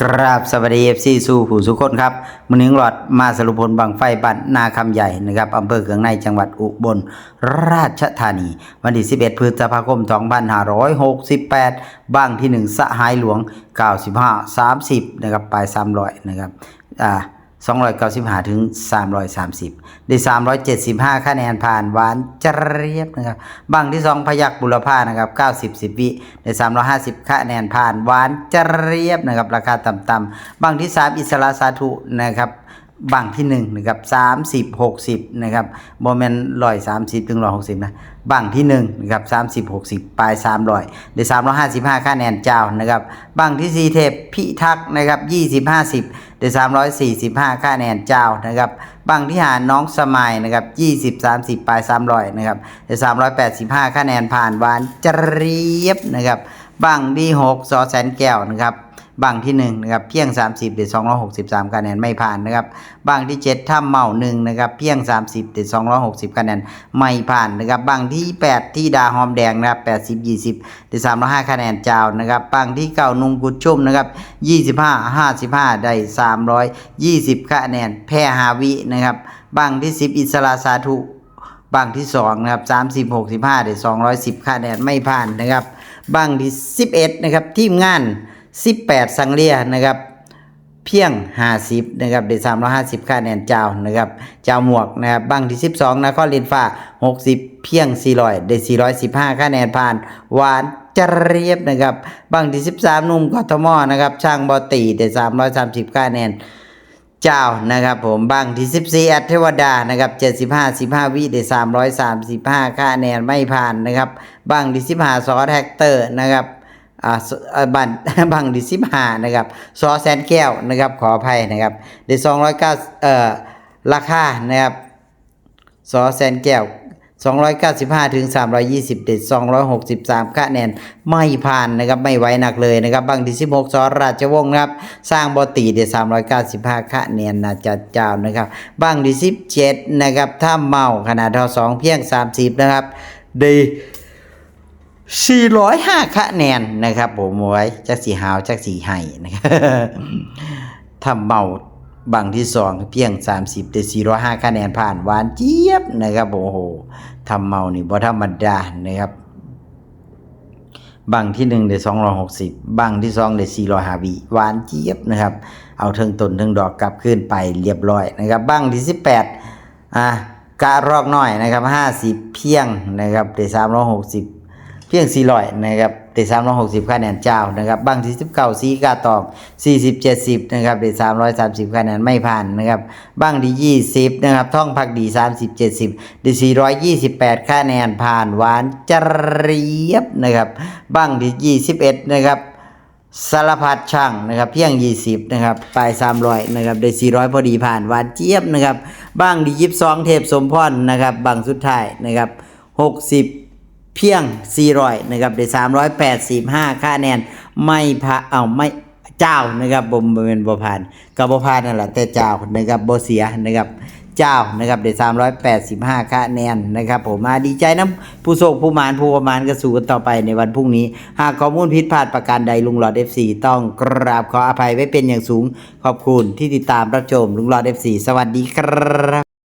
กราบสวัสดีเอฟซีสู้ผู้สุคนครับมือหนึ่งหลอดมาสรุปผลบังไฟบันนาคำใหญ่นะครับอำเภอเกืองในจังหวัดอุบลราชธานี วันที่ 11 พฤษภาคม 2568 บ้างที่ 1 สหายหลวง 95 30 นะครับปลาย300 นะครับอ่า 295 ถึง 330 ได้ 375 คะแนนผ่านหวานจเรียบนะครับบังที่ 2 พยักบุรพานะครับ 90 10 วิ ได้ 350 คะแนนผ่านหวานจเรียบนะครับ ราคาต่ำๆบังที่ 3 อิสระสาธุนะครับ บังที่หนึ่งนะครับสามสิบหกสิบนะครับโมเมนต์ลอยสามสิบถึงลอยหกสิบนะบังที่หนึ่งนะครับสามสิบหกสิบปลายสามร้อยได้สามร้อยห้าสิบห้าคะแนนเจ้านะครับบังที่สี่เทพพิทักษ์นะครับยี่สิบห้าสิบได้สามร้อยสี่สิบห้าคะแนนเจ้านะครับบังที่หาน้องสมัยนะครับยี่สิบสามสิบปลายสามร้อยนะครับได้สามร้อยแปดสิบห้าคะแนนผ่านวานเจรียบนะครับบังที่หกสอแสนแก้วนะครับ บังที่1นะครับเพียง 30เด็ด263 คะแนนไม่ผ่านนะครับบังที่ 7 ถ้ำเมาหนึ่งนะครับเพียง 30เด็ด260 คะแนนไม่ผ่านนะครับบังที่ 8 ที่ดาหอมแดงนะครับ80 20เด็ด305 คะแนนเจ้านะครับบังที่9นุ่งกุดชุ่มนะครับ25 55 ได้ 320 คะแนนแพรหาวินะครับบังที่ 10 อิสราสาธุบังที่2นะครับ30 65ได้210 คะแนนไม่ผ่านนะครับบังที่ 11 นะครับทีมงาน 18 สังเลียนะครับเพียง 50 นะครับได้350คะแนนเจ้านะครับเจ้าหมวกนะครับบังที่ 12นะครลินฟ้า 60 เพียง 400 ได้ 415คะแนนผ่านหวานจะเรียบนะครับบังที่ 13 นุ่มกทมนะครับช่างบอตีได้ 330คะแนนเจ้านะครับผมบังที่ 14 แอดเทวดานะครับ75 15 วิได้ 335คะแนนไม่ผ่านนะครับบังที่ 15ซอแท็กเตอร์นะครับ อ่าสอ่าบันบังที่15นะครับซอแสนแก้วนะครับขออภัยนะครับได้209เอ่อราคานะครับซอแสนแก้ว295 ถึง 320เด็ด263 คะแนน ไม่ผ่านนะครับ ไม่ไหวหนักเลยนะครับบังที่16สอราชวงศ์นะครับ สร้างบอตีเด็ด395 คะแนนนะจัดเจ้านะครับบังที่17นะครับ ถ้าเมาขนาดเท่า2เพียง 30 นะครับด้ 405คะแนนนะครับ ผมไว้จักสีหาวจักสีไห้นะครับทำเมาบังที่สองเพียง 30แต่405คะแนนผ่านวานเจี๊ยบนะครับโอ้โหทำเมานี่บ่ธรรมดานะครับ บังที่หนึ่งได้260 บังที่สองได้405วิหวานเจี๊ยบนะครับ เอาเทิงต้นเทิงดอกกลับขึ้นไปเรียบร้อยนะครับ บังที่ 18อะกะรอกน่อยนะครับ 50 เพียงนะครับได้360 เพียงสี่ร้อยนะครับได้สามร้อยหกสิบคะแนนเจ้านะครับบังที่สิบเก้าสีกาตองสี่สิบเจ็ดสิบนะครับได้สามร้อยสามสิบคะแนนไม่ผ่านนะครับบังที่ยี่สิบนะครับท่องพักดีสามสิบเจ็ดสิบได้สี่ร้อยยี่สิบแปดคะแนนผ่านหวานเจรียบนะครับบังที่ยี่สิบเอ็ดนะครับสารพัดช่างนะครับ เพียง 20 นะครับปลาย300 นะครับได้400 พอดีผ่านหวานเจี๊ยบนะครับบ้างดียิบสองเทพสมพรนะครับบางสุดท้ายนะครับ60 เพียง 400นะครับได้385 ค่าแนนไม่พาเอาไม่เจ้านะครับบ่บ่เป็นบ่ผ่านกับบ่ผ่านนั่นแหละแต่เจ้านะครับบ่เสียนะครับเจ้านะครับได้385คะแนนนะครับ ผมมาดีใจนะผู้โชคผู้หมานผู้ประมาณก็สู้กันต่อไปในวันพรุ่งนี้ หากข้อมูลผิดพลาดประการใดลุงหลอด F4 ต้องกราบขออภัยไว้เป็นอย่างสูง ขอบคุณที่ติดตามรับชมลุงหลอด F4 สวัสดีครับ